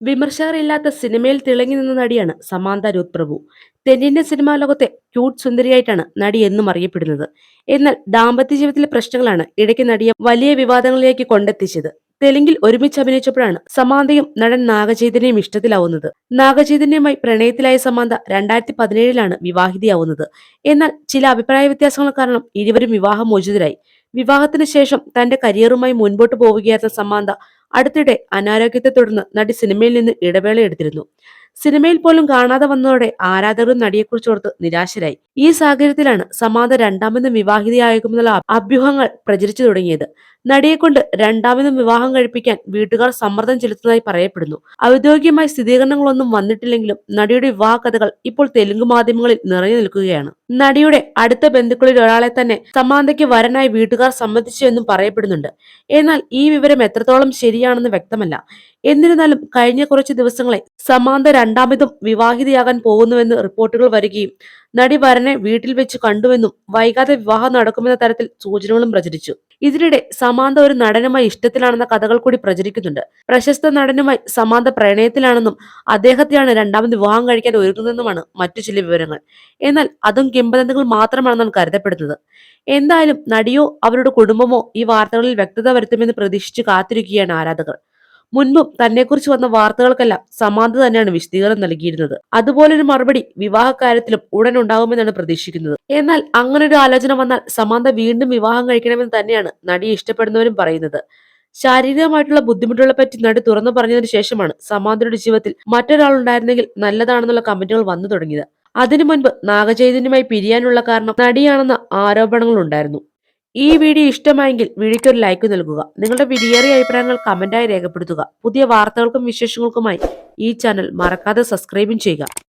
വിമർശകരില്ലാത്ത സിനിമയിൽ തിളങ്ങി നിന്ന നടിയാണ് സമാന്ത രൂത് പ്രഭു തെന്നിന്ത്യൻ സിനിമാ ലോകത്തെ ക്യൂട്ട് സുന്ദരിയായിട്ടാണ് നടി എന്നും അറിയപ്പെടുന്നത്. എന്നാൽ ദാമ്പത്യ ജീവിതത്തിലെ പ്രശ്നങ്ങളാണ് ഇടയ്ക്ക് നടിയെ വലിയ വിവാദങ്ങളിലേക്ക് കൊണ്ടെത്തിച്ചത്. തെലുങ്കിൽ ഒരുമിച്ച് അഭിനയിച്ചപ്പോഴാണ് സമാന്തയും നടൻ നാഗചൈതന്യയും ഇഷ്ടത്തിലാവുന്നത്. നാഗചൈതന്യവുമായി പ്രണയത്തിലായ സമാന്ത രണ്ടായിരത്തി പതിനേഴിലാണ് വിവാഹിതയാവുന്നത്. എന്നാൽ ചില അഭിപ്രായ വ്യത്യാസങ്ങൾ കാരണം ഇരുവരും വിവാഹമോചിതരായി. വിവാഹത്തിന് ശേഷം തന്റെ കരിയറുമായി മുൻപോട്ട് പോവുകയായിരുന്ന സമാന്ത അടുത്തിടെ അനാരോഗ്യത്തെ തുടർന്ന് നടി സിനിമയിൽ നിന്ന് ഇടവേള എടുത്തിരുന്നു. സിനിമയിൽ പോലും കാണാതെ വന്നതോടെ ആരാധകരും നടിയെക്കുറിച്ചോർത്ത് നിരാശരായി. ഈ സാഹചര്യത്തിലാണ് സമാധ രണ്ടാമതും വിവാഹിതയാകുമെന്നുള്ള അഭ്യൂഹങ്ങൾ പ്രചരിച്ചു തുടങ്ങിയത്. നടിയെക്കൊണ്ട് രണ്ടാമതും വിവാഹം കഴിപ്പിക്കാൻ വീട്ടുകാർ സമ്മർദ്ദം ചെലുത്തുന്നതായി പറയപ്പെടുന്നു. ഔദ്യോഗികമായി സ്ഥിരീകരണങ്ങളൊന്നും വന്നിട്ടില്ലെങ്കിലും നടിയുടെ വിവാഹ കഥകൾ ഇപ്പോൾ തെലുങ്ക് മാധ്യമങ്ങളിൽ നിറഞ്ഞു നിൽക്കുകയാണ്. നടിയുടെ അടുത്ത ബന്ധുക്കളിൽ ഒരാളെ തന്നെ സമാന്തയ്ക്ക് വരനായി വീട്ടുകാർ സമ്മതിച്ചു എന്നും പറയപ്പെടുന്നുണ്ട്. എന്നാൽ ഈ വിവരം എത്രത്തോളം ശരിയാണെന്ന് വ്യക്തമല്ല. എന്നിരുന്നാലും കഴിഞ്ഞ കുറച്ച് ദിവസങ്ങളെ സമാന്ത രണ്ടാമതും വിവാഹിതയാകാൻ പോകുന്നുവെന്ന് റിപ്പോർട്ടുകൾ വരികയും നടി വരനെ വീട്ടിൽ വെച്ച് കണ്ടുവെന്നും വൈകാതെ വിവാഹം നടക്കുമെന്ന തരത്തിൽ സൂചനകളും പ്രചരിച്ചു. ഇതിനിടെ സമാന്ത ഒരു നടനുമായി ഇഷ്ടത്തിലാണെന്ന കഥകൾ കൂടി പ്രചരിക്കുന്നുണ്ട്. പ്രശസ്ത നടനുമായി സമാന്ത പ്രണയത്തിലാണെന്നും അദ്ദേഹത്തെയാണ് രണ്ടാമത് വിവാഹം കഴിക്കാൻ ഒരുങ്ങുന്നതെന്നുമാണ് മറ്റു ചില വിവരങ്ങൾ. എന്നാൽ അതും കിംബദന്തികൾ മാത്രമാണെന്നാണ് കരുതപ്പെടുന്നത്. എന്തായാലും നടിയോ അവരുടെ കുടുംബമോ ഈ വാർത്തകളിൽ വ്യക്തത വരുത്തുമെന്ന് പ്രതീക്ഷിച്ച് കാത്തിരിക്കുകയാണ് ആരാധകർ. മുൻപും തന്നെക്കുറിച്ച് വന്ന വാർത്തകൾക്കെല്ലാം സമാന്ത തന്നെയാണ് വിശദീകരണം നൽകിയിരുന്നത്. അതുപോലൊരു മറുപടി വിവാഹ കാര്യത്തിലും ഉടൻ ഉണ്ടാകുമെന്നാണ് പ്രതീക്ഷിക്കുന്നത്. എന്നാൽ അങ്ങനൊരു ആലോചന വന്നാൽ സമാന്ത വീണ്ടും വിവാഹം കഴിക്കണമെന്ന് തന്നെയാണ് നടിയെ ഇഷ്ടപ്പെടുന്നവരും പറയുന്നത്. ശാരീരികമായിട്ടുള്ള ബുദ്ധിമുട്ടുകളെ പറ്റി നടി തുറന്നു പറഞ്ഞതിന് ശേഷമാണ് സമാന്തയുടെ ജീവിതത്തിൽ മറ്റൊരാൾ ഉണ്ടായിരുന്നെങ്കിൽ നല്ലതാണെന്നുള്ള കമന്റുകൾ വന്നു തുടങ്ങിയത്. അതിനു മുൻപ് നാഗചൈതന്യമായി പിരിയാനുള്ള കാരണം നടിയാണെന്ന ആരോപണങ്ങൾ ഉണ്ടായിരുന്നു ഈ വീഡിയോ ഇഷ്ടമായെങ്കിൽ വീഡിയോയ്ക്ക് ഒരു ലൈക്ക് നൽകുക. നിങ്ങളുടെ വിലയേറിയ അഭിപ്രായങ്ങൾ കമന്റായി രേഖപ്പെടുത്തുക. പുതിയ വാർത്തകൾക്കും വിശേഷങ്ങൾക്കുമായി ഈ ചാനൽ മറക്കാതെ സബ്സ്ക്രൈബും ചെയ്യുക.